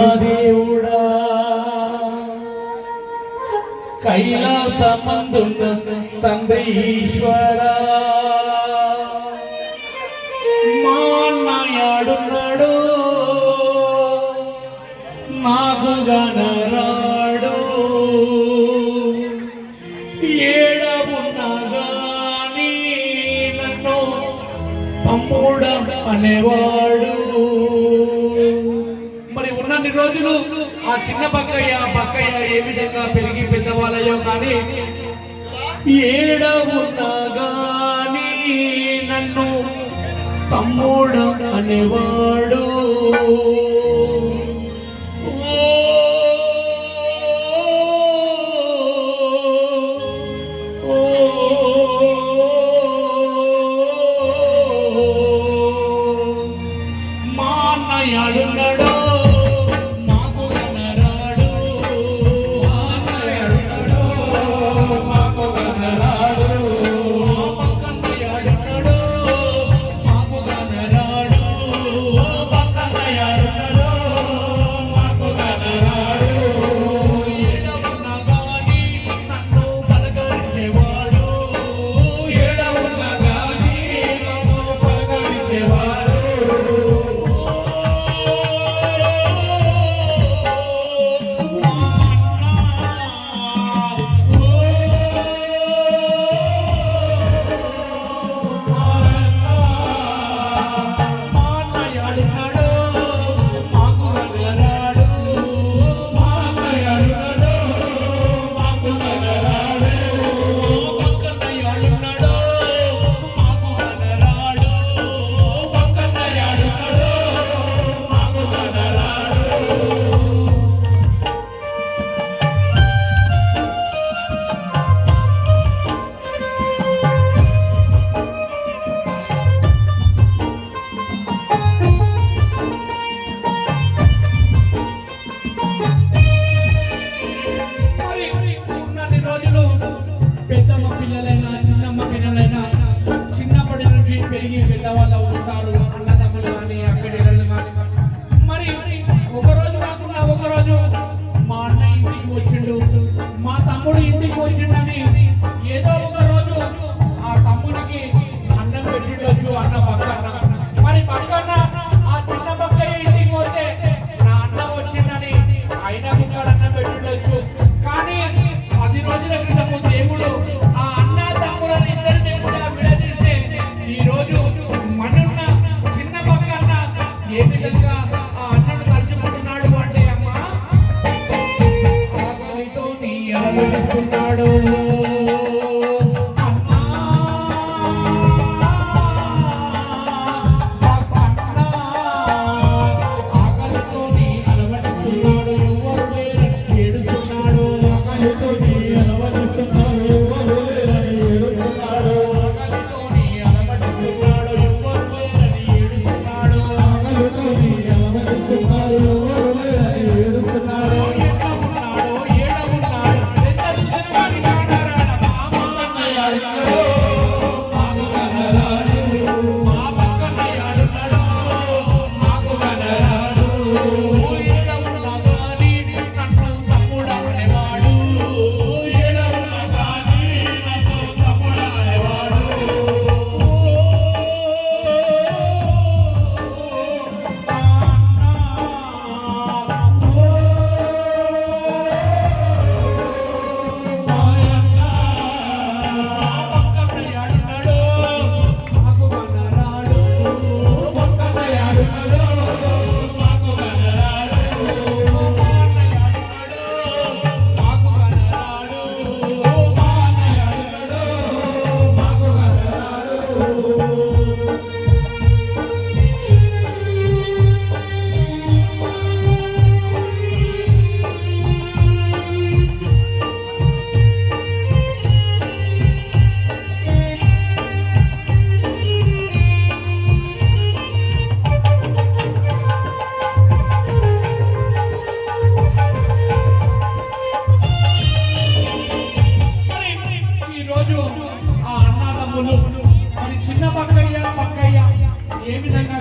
దేవుడా. కైలాస మందున్న తండ్రి ఈశ్వర. మా అన్నయాడున్నాడు నాకు గనరాడు. ఏడవున్నా నన్ను తమ్ముడ అనేవాడు కొన్ని రోజులు ఆ చిన్న బక్కయ్య బక్కయ్య ఏ విధంగా పెరిగి పెద్దవాళ్ళయ్యో కానీ ఏడ నన్ను తమ్ముడు అనేవాడు. పాపులు మరి చిన్న పక్కయ్య పక్కయ్య ఏ విధంగా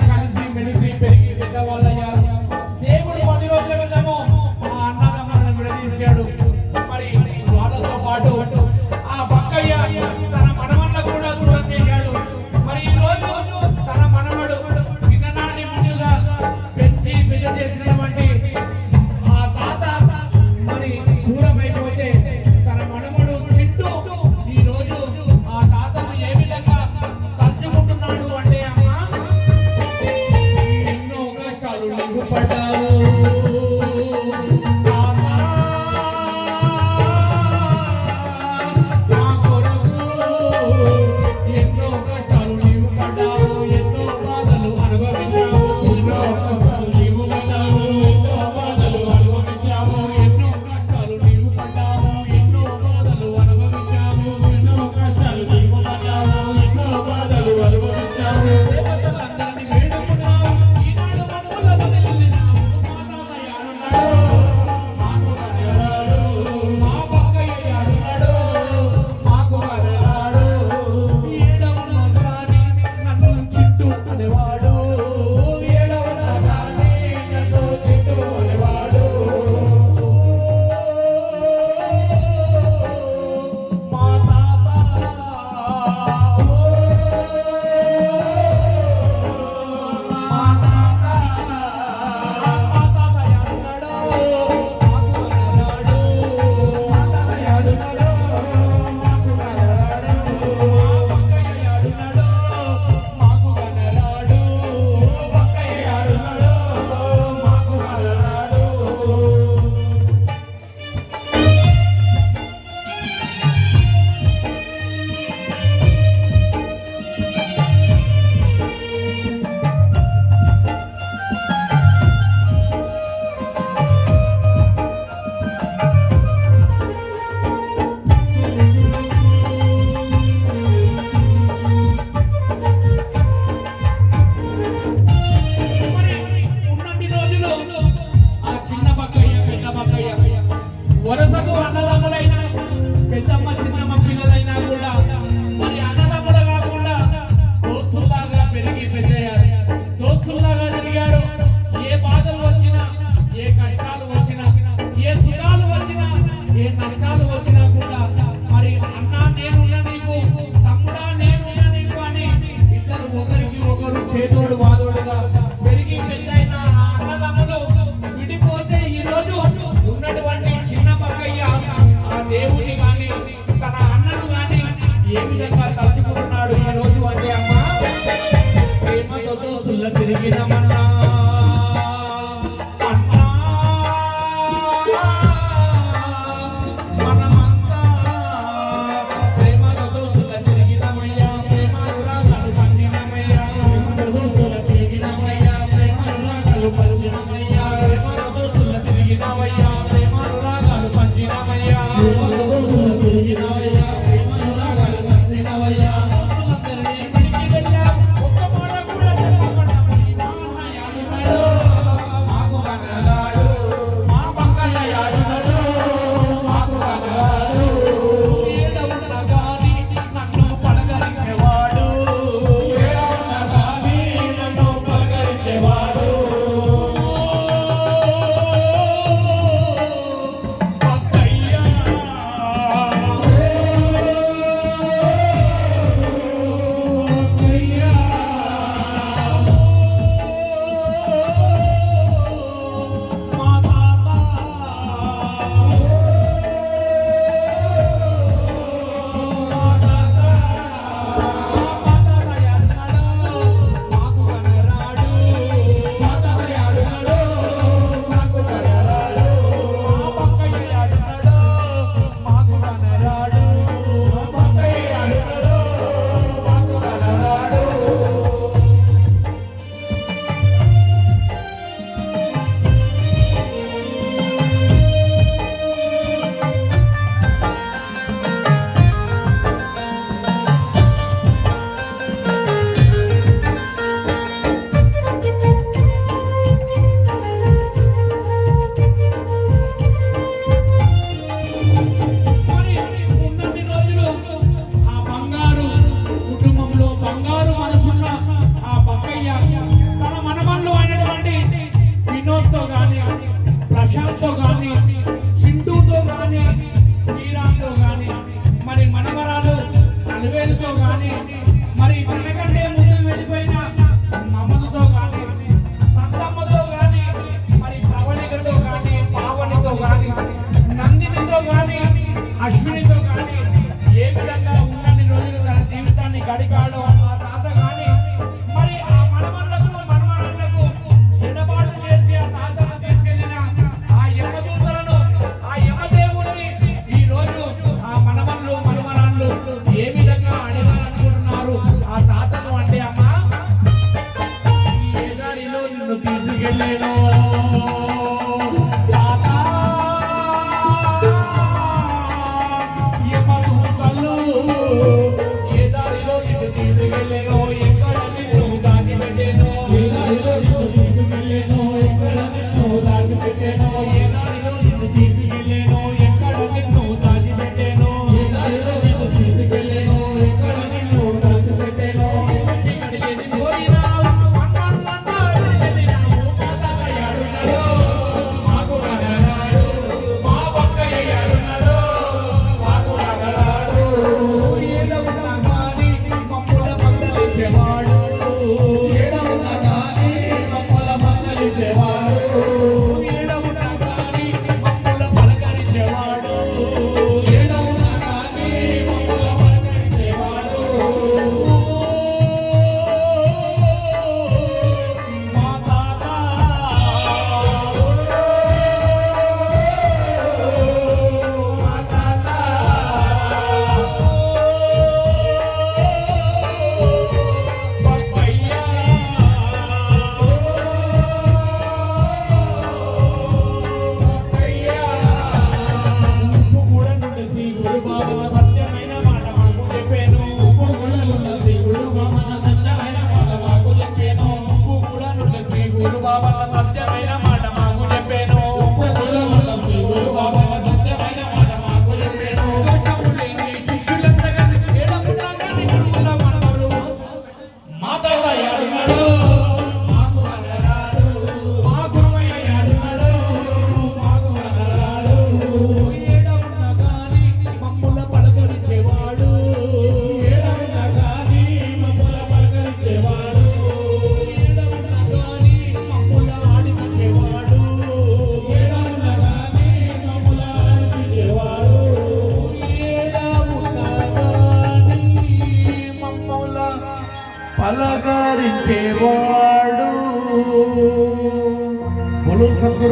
బాబర్ల సత్యమే.